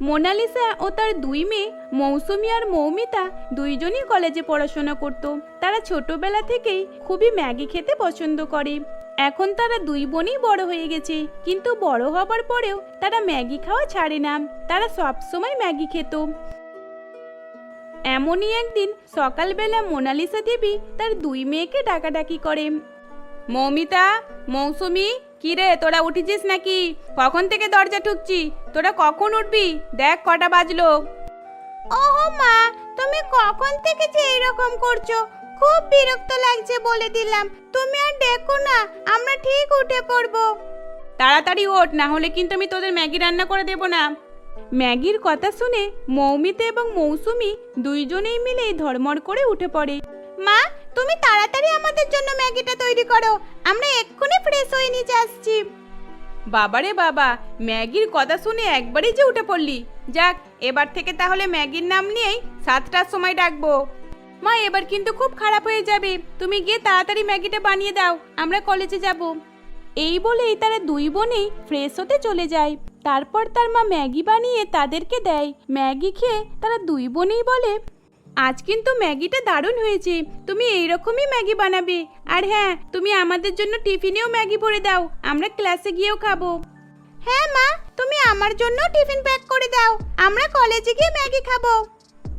Mona Lisa ও তার দুই মেয়ে, মৌসুমি আর মৌমিতা দুইজনই কলেজে পড়াশোনা করত। তারা ছোটবেলা থেকেই খুবই ম্যাগি খেতে পছন্দ করে। এখন তারা দুই বোনই বড় হয়ে গেছে, কিন্তু বড় হবার পরেও তারা ম্যাগি খাওয়া ছাড়ে না। তারা সবসময় ম্যাগি খেত। এমনই একদিন সকালবেলা মোনালিসা দেবী তার দুই মেয়েকে ডাকাডাকি করে। মৌমিতা, মৌসুমি কি রে তোরা উঠেছিস নাকি? কখন থেকে দরজা ঠুকছি? তোরা কখন উঠবি? দেখ কটা বাজলো। ওহো মা তুমি কখন থেকে যে এরকম করছ? খুব বিরক্ত লাগছে বলে দিলাম। তুমি আর ডেকো না আমরা ঠিক উঠে পড়ব। তাড়াতাড়ি ওঠ না হলে কিন্তু আমি তোদের ম্যাগি রান্না করে দেব না। ম্যাগির কথা শুনে মৌমিতা এবং মৌসুমি দুইজনেই মিলেই ধর্মর করে উঠে পড়ে। মা তুমি তাড়াতাড়ি আমাদের জন্য ম্যাগিটা তৈরি করো। আমরা এক্ষুনি ফ্রেশ হয়ে নিচে আসছি। বাবারে বাবা, ম্যাগির কথা শুনে একবারই যে উঠে পড়লি। যাক, এবার থেকে তাহলে ম্যাগির নাম নিয়েই সাতটার সময় ডাকবো। মা, এবার কিন্তু খুব খারাপ হয়ে যাবে। তুমি গিয়ে তাড়াতাড়ি ম্যাগিটা বানিয়ে দাও। আমরা কলেজে যাব। এই বলেই তারা দুই বোনেই ফ্রেশ হতে চলে যায়। তারপর তার মা ম্যাগি বানিয়ে তাদেরকে দেয়। ম্যাগি খেয়ে তারা দুই বোনেই বলে আজ কিন্তু ম্যাগিটা দারুণ হয়েছে। তুমি এইরকমই ম্যাগি বানাবে। আর হ্যাঁ তুমি আমাদের জন্য টিফিনেও ম্যাগি ভরে দাও। আমরা ক্লাসে গিয়েও খাব। হ্যাঁ মা, তুমি আমার জন্য টিফিন প্যাক করে দাও। আমরা কলেজে গিয়ে ম্যাগি খাব।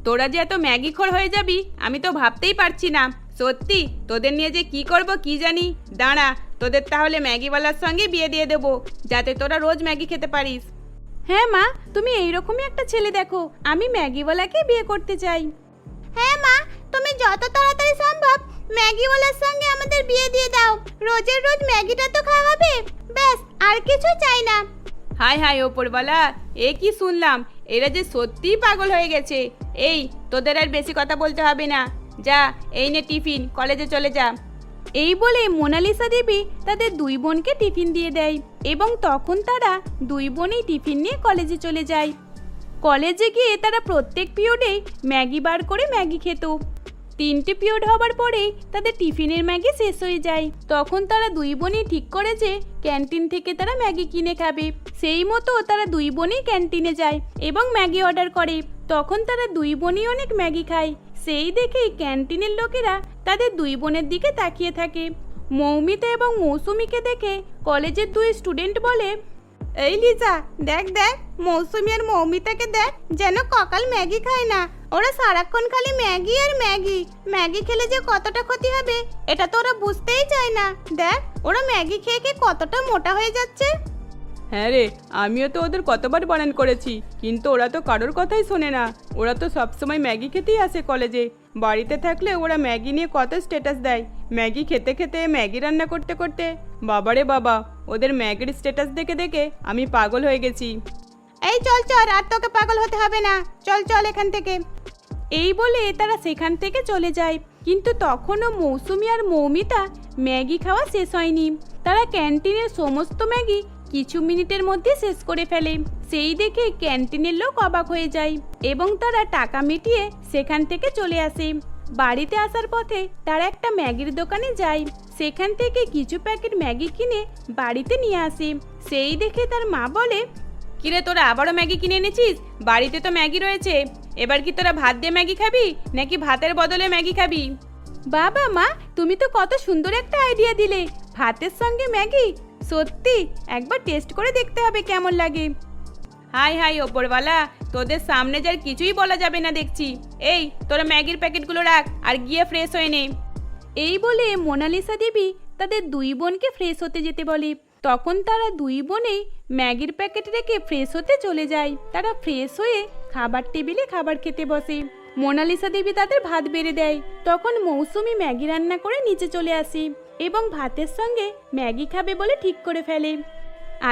তোরা যে এত ম্যাগি খোর হয়ে যাবি, আমি তো ভাবতেই পারছি না। সত্যি, তোদের নিয়ে যে কি করব কি জানি। দাঁড়া, তোদের তাহলে ম্যাগিওয়ালার সঙ্গে বিয়ে দিয়ে দেবো, যাতে তোরা রোজ ম্যাগি খেতে পারিস। হ্যাঁ মা, তুমি এইরকমই একটা ছেলে দেখো। আমি ম্যাগিওয়ালাকে বিয়ে করতে চাই। হ্যাঁ মা তুমি যত তাড়াতাড়ি সম্ভব ম্যাগিওয়ালার সঙ্গে আমাদের বিয়ে দিয়ে দাও। রোজের রোজ ম্যাগিটা তো খাওয়া হবে। ব্যাস আর কিছু চাই না। হাই হাই ওপরওয়ালা এ কি শুনলাম? এরা যে সত্যিই পাগল হয়ে গেছে। এই তোদের আর বেশি কথা বলতে হবে না। যা এই নে টিফিন কলেজে চলে যা। এই বলে মোনালিসা দেবী তাদের দুই বোনকে টিফিন দিয়ে দেয় এবং তখন তারা দুই বোনই টিফিন নিয়ে কলেজে চলে যায়। কলেজে গিয়ে তারা প্রত্যেক পিরিয়ডে ম্যাগি বার করে ম্যাগি খেত। তিনটে পিরিয়ড হবার পরেই তাদের টিফিনের ম্যাগি শেষ হয়ে যায়। তখন তারা দুই বোনই ঠিক করে যে ক্যান্টিন থেকে তারা ম্যাগি কিনে খাবে। সেই মতো তারা দুই বোনই ক্যান্টিনে যায় এবং ম্যাগি অর্ডার করে। তখন তারা দুই বোনই অনেক ম্যাগি খায়। সেই দেখেই ক্যান্টিনের লোকেরা তাদের দুই বোনের দিকে তাকিয়ে থাকে। মৌমিতা এবং মৌসুমিকে দেখে কলেজের দুই স্টুডেন্ট বলে, এই লিজা, দেখ দেখ মৌসুমি আর মৌমিতাকে দেখ, যেন ককাল ম্যাগি খায় না। ওরা সারাক্ষণ খালি ম্যাগি আর ম্যাগি। ম্যাগি খেলে যে কতটা ক্ষতি হবে, এটা তো ওরা বুঝতেই চায় না। দেখ, ওরা ম্যাগি খেয়ে খেয়ে কতটা মোটা হয়ে যাচ্ছে। হ্যাঁ রে, আমিও তো ওদের কতবার বারণ করেছি, কিন্তু ওরা তো কারোর কথাই শোনে না। ওরা তো সবসময় ম্যাগি খেতেই আসে কলেজে। বাড়িতে থাকলে ওরা ম্যাগি নিয়ে কত স্ট্যাটাস দেয়। ম্যাগি খেতে খেতে, ম্যাগি রান্না করতে করতে, বাবারে বাবা, ওদের ম্যাগির স্ট্যাটাস দেখে দেখে আমি পাগল হয়ে গেছি। এই চল চল, আর তোকে পাগল হতে হবে না। চল চল এখান থেকে। এই বলে তারা সেখান থেকে চলে যায়। কিন্তু তখনও মৌসুমি আর মৌমিতা ম্যাগি খাওয়া শেষ হয়নি। তারা ক্যান্টিনের সমস্ত ম্যাগি কিছু মিনিটের মধ্যে শেষ করে ফেলে। সেই দেখে ক্যান্টিনের লোক অবাক হয়ে যায় এবং তারা টাকা মিটিয়ে সেখান থেকে চলে আসে। বাড়িতে আসার পথে তারা একটা ম্যাগির দোকানে যায়। সেখান থেকে কিছু প্যাকেট ম্যাগি কিনে বাড়িতে নিয়ে আসে। সেই দেখে তার মা বলে কিরে তোরা আবারও ম্যাগি কিনে এনেছিস? বাড়িতে তো ম্যাগি রয়েছে। এবার কি তোরা ভাত দিয়ে ম্যাগি খাবি নাকি ভাতের বদলে ম্যাগি খাবি? বাবা মা তুমি তো কত সুন্দর একটা আইডিয়া দিলে। ভাতের সঙ্গে ম্যাগি? সত্যি একবার টেস্ট করে দেখতে হবে কেমন লাগে। হাই হাই ওপরওয়ালা তোদের সামনে যার কিছুই বলা যাবে না দেখছি। এই তোরা ম্যাগির প্যাকেটগুলো রাখ আর গিয়ে ফ্রেশ হয়ে নে। এই বলে মোনালিসা দেবী তাদের দুই বোনকে ফ্রেশ হতে যেতে বলে। তখন তারা দুই বোনেই ম্যাগির প্যাকেট রেখে ফ্রেশ হতে চলে যায়। তারা ফ্রেশ হয়ে খাবার টেবিলে খাবার খেতে বসে। মোনালিসা দেবী তাদের ভাত বেড়ে দেয়। তখন মৌসুমি ম্যাগি রান্না করে নিচে চলে আসি এবং ভাতের সঙ্গে ম্যাগি খাবে বলে ঠিক করে ফেলে।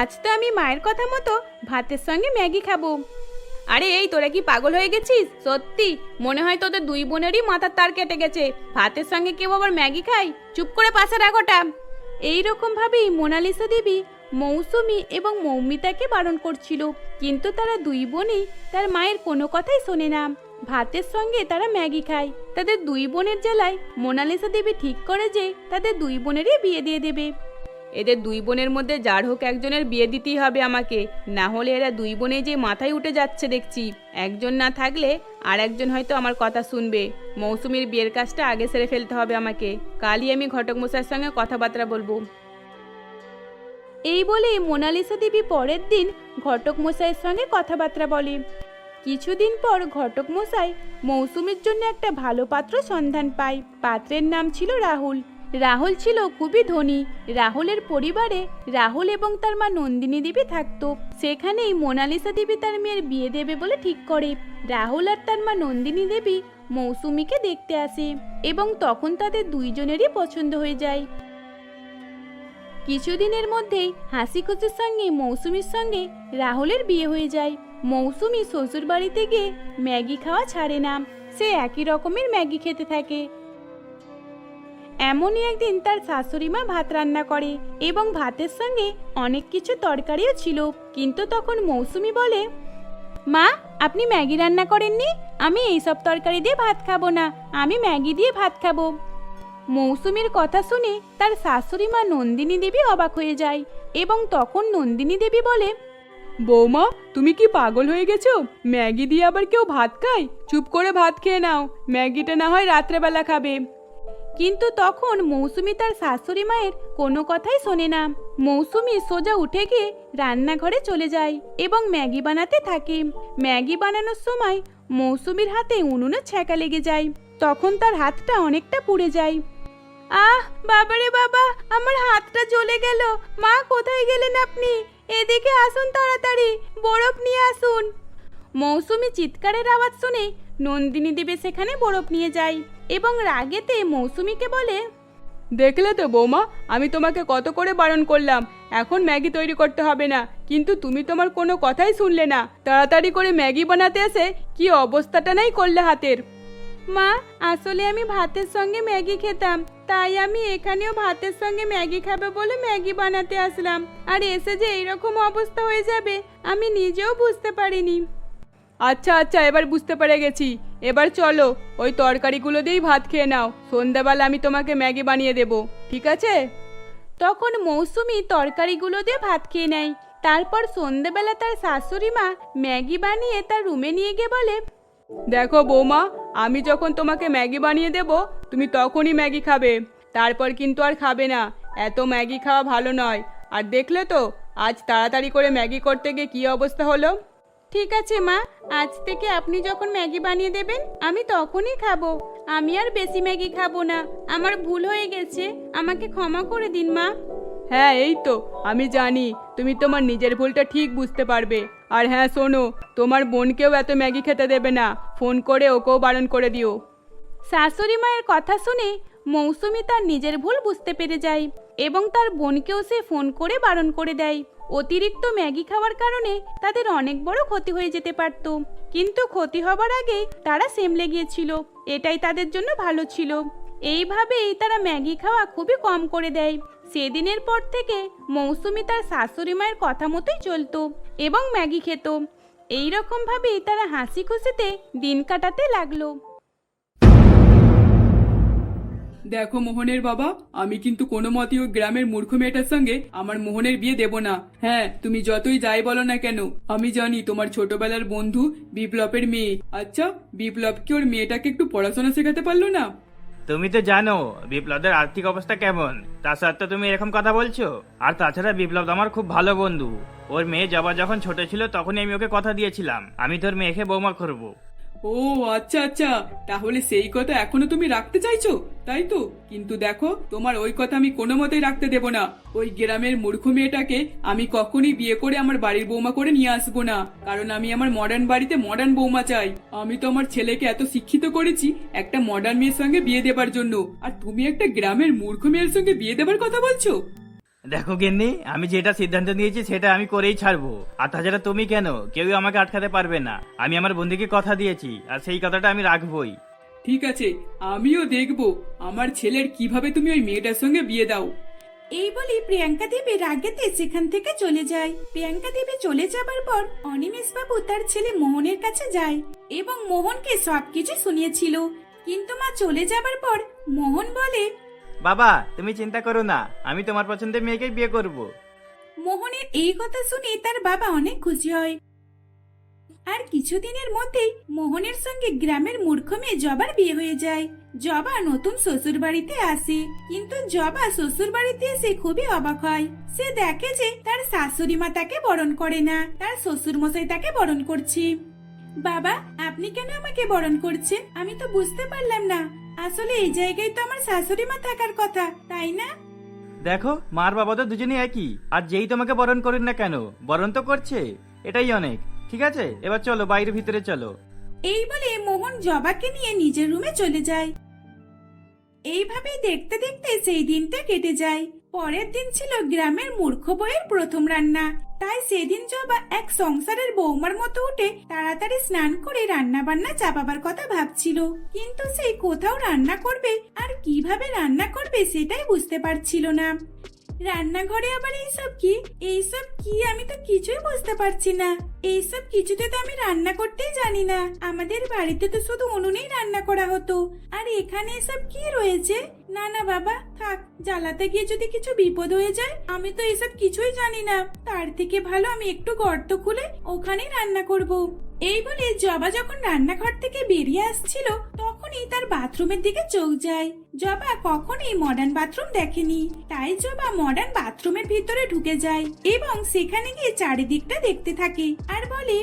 আজ তো আমি মায়ের কথা মতো ভাতের সঙ্গে ম্যাগি খাব। আরে এই, তোরা কি পাগল হয়ে গেছিস? সত্যি, মনে হয় তোদের দুই বোনেরই মাথার তার কেটে গেছে। ভাতের সঙ্গে কেউ আবার ম্যাগি খায়? চুপ করে পাশে রাখোটা এইরকম ভাবেই মোনালিসা দেবী মৌসুমি এবং মৌমিতাকে বারণ করছিল। কিন্তু তারা দুই বোনই তার মায়ের কোনো কথাই শোনে না। ভাতের সঙ্গে তারা ম্যাগি খায়। তাদের দুই বোনের জেলায় মোনালিসা দেবী ঠিক করে যে তাদের দুই বোনেরই বিয়ে দিয়ে দেবে। এদের দুই বোনের মধ্যে যার হোক একজনের বিয়ে দিতেই হবে আমাকে। না হলে এরা দুই বোনে যে মাথায় উঠে যাচ্ছে দেখছি। একজন না থাকলে আর একজন হয়তো আমার কথা শুনবে। মৌসুমীর বিয়ের কাজটা আগে সেরে ফেলতে হবে আমাকে। কালই আমি ঘটক মশাইয়ের সঙ্গে কথাবার্তা বলব। এই বলে মোনালিসা দেবী পরের দিন ঘটক মশাইয়ের সঙ্গে কথাবার্তা বলে। কিছুদিন পর ঘটক মশাই মৌসুমীর জন্য একটা ভালো পাত্র সন্ধান পায়। পাত্রের নাম ছিল রাহুল। রাহুল ছিল খুবই ধনী। রাহুলের পরিবারে রাহুল এবং তার মা নন্দিনী দেবী থাকতো। সেখানেই মোনালিসা দেবী তার মেয়ের বিয়ে দেবে বলে ঠিক করে। রাহুল আর তার মা নন্দিনী দেবী মৌসুমীকে দেখতে আসে এবং তখন তাদের দুইজনেরই পছন্দ হয়ে যায়। কিছুদিনের মধ্যেই হাসি খুশির সঙ্গে মৌসুমীর সঙ্গে রাহুলের বিয়ে হয়ে যায়। মৌসুমী শ্বশুর বাড়িতে গিয়ে ম্যাগি খাওয়া ছাড়ে না। সে একই রকমের ম্যাগি খেতে থাকে। এমনই একদিন তার শাশুড়ি মা ভাত রান্না করে এবং ভাতের সঙ্গে অনেক কিছু তরকারিও ছিল। কিন্তু তখন মৌসুমী বলে, মা, আপনি ম্যাগি রান্না করেননি? আমি এইসব তরকারি দিয়ে ভাত খাব না। আমি ম্যাগি দিয়ে ভাত খাব। মৌসুমীর কথা শুনে তার শাশুড়ি মা নন্দিনী দেবী অবাক হয়ে যায় এবং তখন নন্দিনী দেবী বলে, বৌমা, তুমি কি পাগল হয়ে গেছো? ম্যাগি দিয়ে আবার কেউ ভাত খায়? চুপ করে ভাত খেয়ে নাও। ম্যাগিটা না হয় রাত্রেবেলা খাবে। কিন্তু তখন মৌসুমি তার শাশুড়ি মায়ের কোনো কথাই শোনে না। মৌসুমি সোজা উঠে গিয়ে রান্নাঘরে চলে যায় এবং ম্যাগি বানাতে থাকে। ম্যাগি বানানোর সময় মৌসুমির হাতে উনুনে ছ্যাঁকা লেগে যায়। তখন তার হাতটা অনেকটা পুড়ে যায়। আহ, বাবারে বাবা, আমার হাতটা জ্বলে গেল। মা, কোথায় গেলেন আপনি? এদিকে আসুন তাড়াতাড়ি, বরফ নিয়ে আসুন। মৌসুমি চিৎকারের আওয়াজ শুনে নন্দিনী দেবে সেখানে বরফ নিয়ে যায়। এবং রাগেতে মৌসুমিকে বলে দেখলে তো বৌমা আমি তোমাকে কত করে বারণ করলাম। এখন ম্যাগি তৈরি করতে হবে না কিন্তু তুমি তোমার কোনো কথাই শুনলে না। তাড়াতাড়ি করে ম্যাগি বানাতে এসে কি অবস্থাটা নাই করলে হাতের? মা আসলে আমি ভাতের সঙ্গে ম্যাগি খেতাম তাই আমি এখানেও ভাতের সঙ্গে ম্যাগি খাবে বলে ম্যাগি বানাতে আসলাম। আর এসে যে এইরকম অবস্থা হয়ে যাবে আমি নিজেও বুঝতে পারিনি। আচ্ছা আচ্ছা এবার বুঝতে পেরে গেছি। এবার চলো, ওই তরকারিগুলো দিয়েই ভাত খেয়ে নাও। সন্ধ্যাবেলা আমি তোমাকে ম্যাগি বানিয়ে দেব, ঠিক আছে? তখন মৌসুমি তরকারিগুলো দিয়ে ভাত খেয়ে নেয়। তারপর সন্ধেবেলা তার শাশুড়ি মা ম্যাগি বানিয়ে তার রুমে নিয়ে গিয়ে বলে, দেখো বৌমা, আমি যখন তোমাকে ম্যাগি বানিয়ে দেব, তুমি তখনই ম্যাগি খাবে। তারপর কিন্তু আর খাবে না। এত ম্যাগি খাওয়া ভালো নয়। আর দেখলে তো, আজ তাড়াতাড়ি করে ম্যাগি করতে গিয়ে কী অবস্থা হলো? ঠিক আছে মা। আজ থেকে আপনি যখন ম্যাগি বানিয়ে দেবেন আমি তখনই খাব। আমি আর বেশি ম্যাগি খাব না। আমার ভুল হয়ে গেছে। আমাকে ক্ষমা করে দিন মা। হ্যাঁ এই তো। আমি জানি তুমি তোমার নিজের ভুলটা ঠিক বুঝতে পারবে। আর হ্যাঁ শোনো তোমার বোনকেও এত ম্যাগি খেতে দেবে না। ফোন করে ওকেও বারণ করে দিও। শাশুড়ি মায়ের কথা শুনে মৌসুমি তার নিজের ভুল বুঝতে পেরে যায় এবং তার বোনকেও সে ফোন করে বারণ করে দেয়। অতিরিক্ত ম্যাগি খাওয়ার কারণে তাদের অনেক বড় ক্ষতি হয়ে যেতে পারত। কিন্তু ক্ষতি হবার আগে তারা সেমলে গিয়েছিল। এটাই তাদের জন্য ভালো ছিল। এইভাবেই তারা ম্যাগি খাওয়া খুবই কম করে দেয়। সেদিনের পর থেকে মৌসুমি তার শাশুড়ি মায়ের কথা মতোই চলতো এবং ম্যাগি খেত। এই রকম তারা হাসি খুশিতে দিন কাটাতে লাগল। দেখো মোহনের বাবা, আমি কিন্তু কোনো মতেই ওই গ্রামের মূর্খ মেয়েটার সঙ্গে আমার মোহনের বিয়ে দেব না। হ্যাঁ তুমি যতই যাই বলো না কেন, আমি জানি তোমার ছোটবেলার বন্ধু বিপ্লবের মেয়ে। আচ্ছা বিপ্লব কি ওর মেয়েটাকে একটু পড়াশোনা শেখাতে পারল না? তুমি তো জানো বিপ্লবদের আর্থিক অবস্থা কেমন। তা সত্ত্বেও তুমি এরকম কথা বলছো? আর তাছাড়া বিপ্লব আমার খুব ভালো বন্ধু। ওর মেয়ে যাবা যখন ছোট ছিল, তখনই আমি ওকে কথা দিয়েছিলাম। আমি তোর মেয়েকে বৌমা করব। ও আচ্ছা আচ্ছা। তাহলে সেই কথা এখনও তুমি রাখতে চাইছো? তাই তো? কিন্তু দেখো, তোমার ওই কথা আমি কোনো মতেই রাখতে দেব না। ওই গ্রামের মূর্খ মেয়েটাকে আমি কখনই বিয়ে করে আমার বাড়ির বৌমা করে নিয়ে আসব না। কারণ আমি আমার মডার্ন বাড়িতে মডার্ন বৌমা চাই। আমি তো আমার ছেলেকে এত শিক্ষিত করেছি একটা মডার্ন মেয়ের সঙ্গে বিয়ে দেবার জন্য। আর তুমি একটা গ্রামের মূর্খ মেয়ের সঙ্গে বিয়ে দেবার কথা বলছো? দেখো গিন্নি আমি যেটা সিদ্ধান্ত নিয়েছি সেটা আমি করেই ছাড়বো। আর তাছাড়া তুমি কেন? কেউ আমাকে আটকাতে পারবে না। আমি আমার বন্ধুকে কথা দিয়েছি আর সেই কথাটা আমি রাখবই। ঠিক আছে আমিও দেখব। আমার ছেলের কীভাবে তুমি ওই মেয়েটার সঙ্গে বিয়ে দাও। এই বলে প্রিয়াঙ্কা দেবী রাগেতে সেখান থেকে চলে যায়। প্রিয়াঙ্কা দেবী চলে যাবার পর অনিমেষ বাবু তার ছেলে মোহনের কাছে যায় এবং মোহনকে সবকিছু শুনিয়েছিল। কিন্তু মা চলে যাবার পর মোহন বলে বাবা, তুমি চিন্তা করো না, আমি তোমার পছন্দের মেয়েকেই বিয়ে করব। মোহনের এই কথা শুনে তার বাবা অনেক খুশি হয়। আর কিছুদিনের মধ্যেই মোহনের সঙ্গে গ্রামের মূর্খ মেয়ে জবার বিয়ে হয়ে যায়। জবা নতুন শ্বশুর বাড়িতে আসে, কিন্তু জবা শ্বশুর বাড়িতে এসে খুবই অবাক হয়। সে দেখে যে তার শাশুড়ি মা তাকে বরণ করে না, তার শ্বশুর মশাই তাকে বরণ করছে। বাবা, আপনি কেন আমাকে বরণ করছেন? আমি তো বুঝতে পারলাম না। আসলে এই জায়গায় তো আমার শাশুড়ি মা থাকার কথা তাই না? দেখো মার বাবা তো দুজনেই একই। আর যেই তোমাকে বরণ করুন না কেন বরণ তো করছে এটাই অনেক। ঠিক আছে? এবার চলো বাইরে ভিতরে চলো। এই বলে মোহন জবাকে নিয়ে নিজের রুমে চলে যায়। এইভাবেই দেখতে দেখতে সেই দিনটা কেটে যায়। পরের দিন ছিল গ্রামের মূর্খ বইয়ের প্রথম রান্না। তাই সেদিন জবা এক সংসারের বৌমার মতো উঠে তাড়াতাড়ি স্নান করে রান্না বান্না চাপাবার কথা ভাবছিল। কিন্তু সেই কোথাও রান্না করবে আর কীভাবে রান্না করবে সেটাই বুঝতে পারছিল না। রান্নাঘরে আবার এইসব কি? এইসব কি? আমি তো কিছুই বুঝতে পারছি না। এইসব কিছুতে তো আমি রান্না করতেই জানি না। আমাদের বাড়িতে তো শুধু উনুনেই রান্না করা হতো। আর এখানে এসব কি রয়েছে? না না, বাবা, থাক। জ্বালাতে গিয়ে যদি কিছু বিপদ হয়ে যায়, আমি তো এসব কিছুই জানি না। তার থেকে ভালো আমি একটু গর্ত খুলে ওখানেই রান্না করব। এই বলে জবা যখন রান্নাঘর থেকে বেরিয়ে আসছিল তখনই তার বাথরুমের দিকে চোখ যায়। জবা কখনই মডার্ন বাথরুম দেখেনি। তাই জবা মডার্ন বাথরুমের ভিতরে ঢুকে যায় এবং সেখানে গিয়ে চারিদিকটা দেখতে থাকে আর বলে,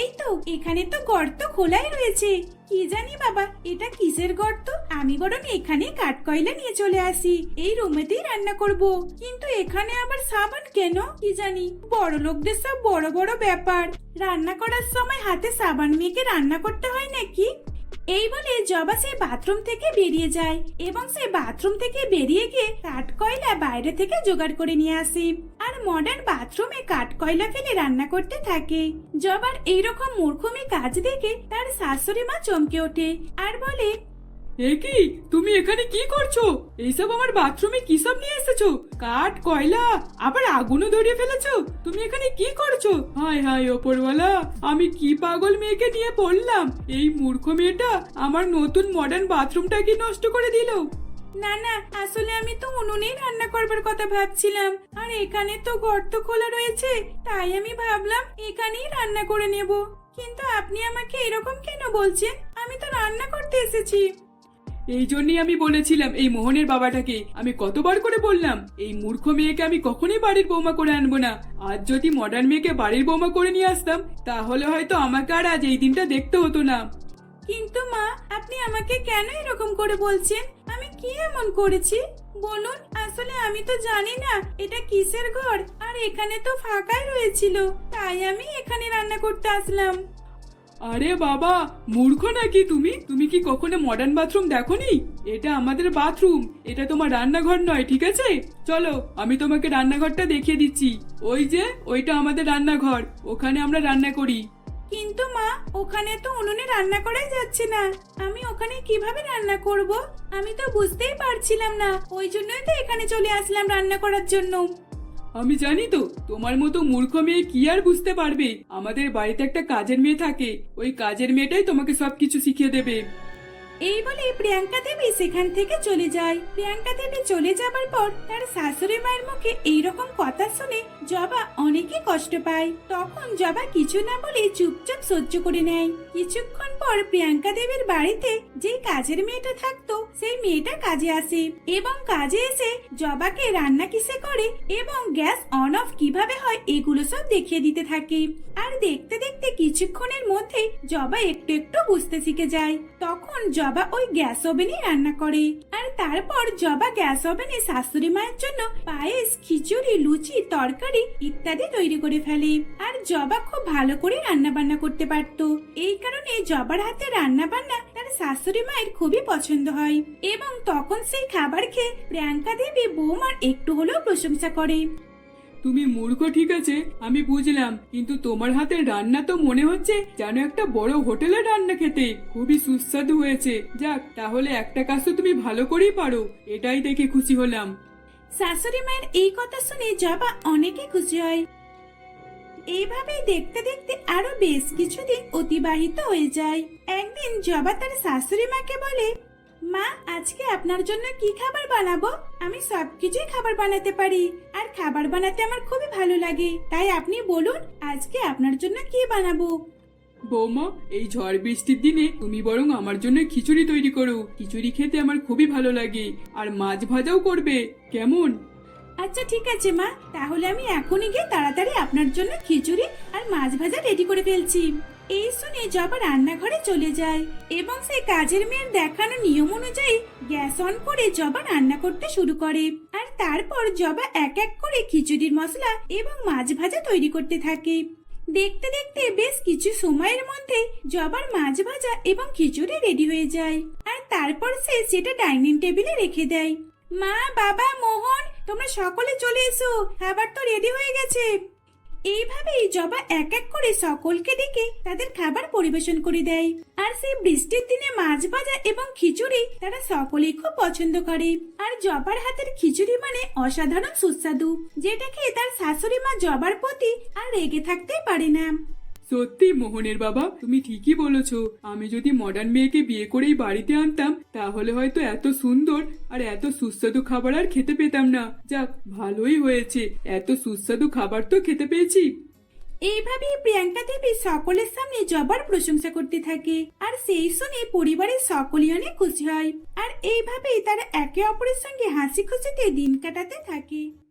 এই তো, এখানে তো গর্ত খোলাই রয়েছে। কি জানি বাবা, এটা কিসের গর্ত? আমি বরং এখানে কাঠকয়লা নিয়ে চলে আসি। এই রুমেতেই রান্না করব। কিন্তু এখানে আবার সাবান কেন? কি জানি, বড় লোকদের সব বড় বড় ব্যাপার। রান্না করার সময় হাতে সাবান মেখে রান্না করতে হয় নাকি? এই বলে জবা সেই বাথরুম থেকে বেরিয়ে যায় এবং সে বাথরুম থেকে বেরিয়ে গিয়ে কাঠ কয়লা বাইরে থেকে জোগাড় করে নিয়ে আসি। আর মডার্ন বাথরুমে কাঠ কয়লা ফেলে রান্না করতে থাকে। জবার এইরকম মূর্খমি কাজ দেখে তার শাশুড়ি মা চমকে ওঠে আর বলে এ তুমি এখানে কি করছ? এইসব আমার বাথরুমে কি সব নিয়ে এসেছ? কাঠ, কয়লা, আবার আগুনও ধরিয়ে ফেলেছো? তুমি এখানে কি করছ? হায় হায়, ওপরওয়ালা, আমি কি পাগল মেয়েকে নিয়ে পড়লাম? এই মূর্খ মেয়েটা আমার নতুন মডার্ন বাথরুমটা কি নষ্ট করে দিল। না না, আসলে আমি তো উনুনেই রান্না করবার কথা ভাবছিলাম। আর এখানে তো গর্ত খোলা রয়েছে, তাই আমি ভাবলাম এখানেই রান্না করে নেব। কিন্তু আপনি আমাকে এরকম কেন বলছেন? আমি তো রান্না করতে এসেছি। এই জন্যই আমি বলেছিলাম এই মোহনের বাবাটাকে। আমি কতবার করে বললাম, এই মূর্খ মেয়েকে আমি কখনোই বাড়ির বৌমা করে আনব না। আজ যদি মডার্ন মেয়েকে বাড়ির বৌমা করে নিয়ে আসতাম, তাহলে হয়তো আমাকে আর আজ এই দিনটা দেখতে হতো না। কিন্তু মা, আপনি আমাকে কেন এরকম করে বলছেন? আমি কি এমন করেছি? বলুন, আসলে আমি তো জানি না, এটা কিসের ঘর? আর এখানে তো ফাঁকাই রয়েছিল, তাই আমি এখানে রান্না করতে আসলাম। আরে বাবা, মূর্খ নাকি তুমি? তুমি কি কখনো মডার্ন বাথরুম দেখোনি? এটা আমাদের বাথরুম এটা তোমার রান্নাঘর নয়, ঠিক আছে? চলো, আমি তোমাকে রান্নাঘরটা দেখিয়ে দিচ্ছি। ওই যে, ওইটা আমাদের রান্নাঘর, ওখানে আমরা রান্না করি। কিন্তু মা, ওখানে তো উনুনে রান্না করাই যাচ্ছে না। আমি ওখানে কীভাবে রান্না করব? আমি তো বুঝতেই পারছিলাম না। ওই জন্যই তো এখানে চলে আসলাম রান্না করার জন্য। আমি জানি তো, তোমার মতো মূর্খ মেয়ে কি আর বুঝতে পারবে? আমাদের বাড়িতে একটা কাজের মেয়ে থাকে, ওই কাজের মেয়েটাই তোমাকে সবকিছু শিখিয়ে দেবে। এই বলে প্রিয়াঙ্কা দেবী সেখান থেকে চলে যায়। প্রিয়াঙ্কা দেবী চলে যাবার পর তার শাশুড়ি মায়ের মুখে এইরকম কথা শুনে জবা অনেকই কষ্ট পায়, তখন জবা কিছু না বলে চুপচাপ সহ্য করে নেয়। কিছুক্ষণ পর প্রিয়াঙ্কা দেবীর বাড়িতে যে কাজের মেয়েটা থাকতো, সেই মেয়েটা কাজে আসে এবং কাজে এসে জবাকে রান্না কিসে করে এবং গ্যাস অন অফ কীভাবে হয় এগুলো সব দেখিয়ে দিতে থাকে। আর দেখতে দেখতে কিছুক্ষণের মধ্যে জবা একটু একটু বুঝতে শিখে যায়। তখন জবা ওই গ্যাস ওভেনে রান্না করে। আর তারপর জবা গ্যাস ওভেনে শাশুড়ি মায়ের জন্য পায়েস, খিচুড়ি, লুচি, তরকারি ইত্যাদি তৈরি করে ফেলে। আর জবা খুব ভালো করে রান্না বান্না করতে পারত। এই কারণে জবার হাতে রান্না বান্না তার শাশুড়ি মায়ের খুবই পছন্দ হয়। এবং তখন সেই খাবার খেয়ে প্রিয়াঙ্কা দেবী বৌমার একটু হলেও প্রশংসা করে। তুমি মূর্খ, ঠিক আছে, আমি বুঝলাম। কিন্তু তোমার হাতের রান্না তো মনে হচ্ছে যেন একটা বড় হোটেলে রান্না খেতে খুবই সুস্বাদু হয়েছে। যাক, তাহলে একটা কাজ তো তুমি ভালো করেই পারো। এটাই দেখে খুশি হলাম। শাশুড়ি মায়ের এই কথা শুনে জবা অনেকে খুশি হয়। এইভাবেই দেখতে দেখতে আরও বেশ কিছুদিন অতিবাহিত হয়ে যায়। একদিন জবা তার শাশুড়ি মাকে বলে, মা, আজকে আপনার জন্য কি খাবার বানাবো? আমি সব কিছুই খাবার বানাতে পারি। আর খাবার বানাতে আমার খুবই ভালো লাগে। তাই আপনি বলুন, আজকে আপনার জন্য কি বানাবো? বৌমা, এই ঝড় বৃষ্টির দিনে তুমি বরং আমার জন্য খিচুড়ি তৈরি করো। খিচুড়ি খেতে আমার খুবই ভালো লাগে। আর মাছ ভাজাও করবে। কেমন? আচ্ছা ঠিক আছে, মা। তাহলে আমি এখনই গিয়ে তাড়াতাড়ি আপনার জন্য খিচুড়ি আর মাছ ভাজা রেডি করে ফেলছি। এই শুনে জবা রান্নাঘরে চলে যায় এবং সে কাজের মেয়ের দেখানো নিয়ম অনুযায়ী গ্যাস অন করে জবা রান্না করতে শুরু করে। আর তারপর জবা এক এক করে খিচুড়ির মশলা এবং মাছ ভাজা তৈরি করতে থাকে। দেখতে দেখতে বেশ কিছু সময়ের মধ্যে জবার মাছ ভাজা এবং খিচুড়ি রেডি হয়ে যায়। আর তারপর সে সেটা ডাইনিং টেবিলে রেখে দেয়। মা, বাবা, মোহন, তোমরা সকলে চলে এসো। খাবার তো রেডি হয়ে গেছে। এইভাবেই জবা এক এক করে সকলকে ডেকে তাদের খাবার পরিবেশন করে দেয়। আর সেই বৃষ্টির দিনে মাছ ভাজা এবং খিচুড়ি তারা সকলেই খুব পছন্দ করে। আর জবার হাতের খিচুড়ি মানে অসাধারণ সুস্বাদু, যেটা খেয়ে তার শাশুড়ি মা জবার প্রতি আর রেগে থাকতেই পারে না। সত্যি মোহনের বাবা, তুমি ঠিকই বলেছ। আমি যদি মডার্ন মেয়েকে বিয়ে করেই বাড়িতে আনতাম, তাহলে হয়তো এত সুন্দর আর এত সুস্বাদু খাবার আর খেতে পেতাম না। যাক, ভালোই হয়েছে। এত সুস্বাদু খাবার তো খেতে পেয়েছি। এইভাবেই প্রিয়াঙ্কা দেবী সকলের সামনে জবার প্রশংসা করতে থাকে। আর সেই শুনে পরিবারের সকলেই অনেক খুশি হয়। আর এইভাবেই তারা একে অপরের সঙ্গে হাসি খুশিতে দিন কাটাতে থাকে।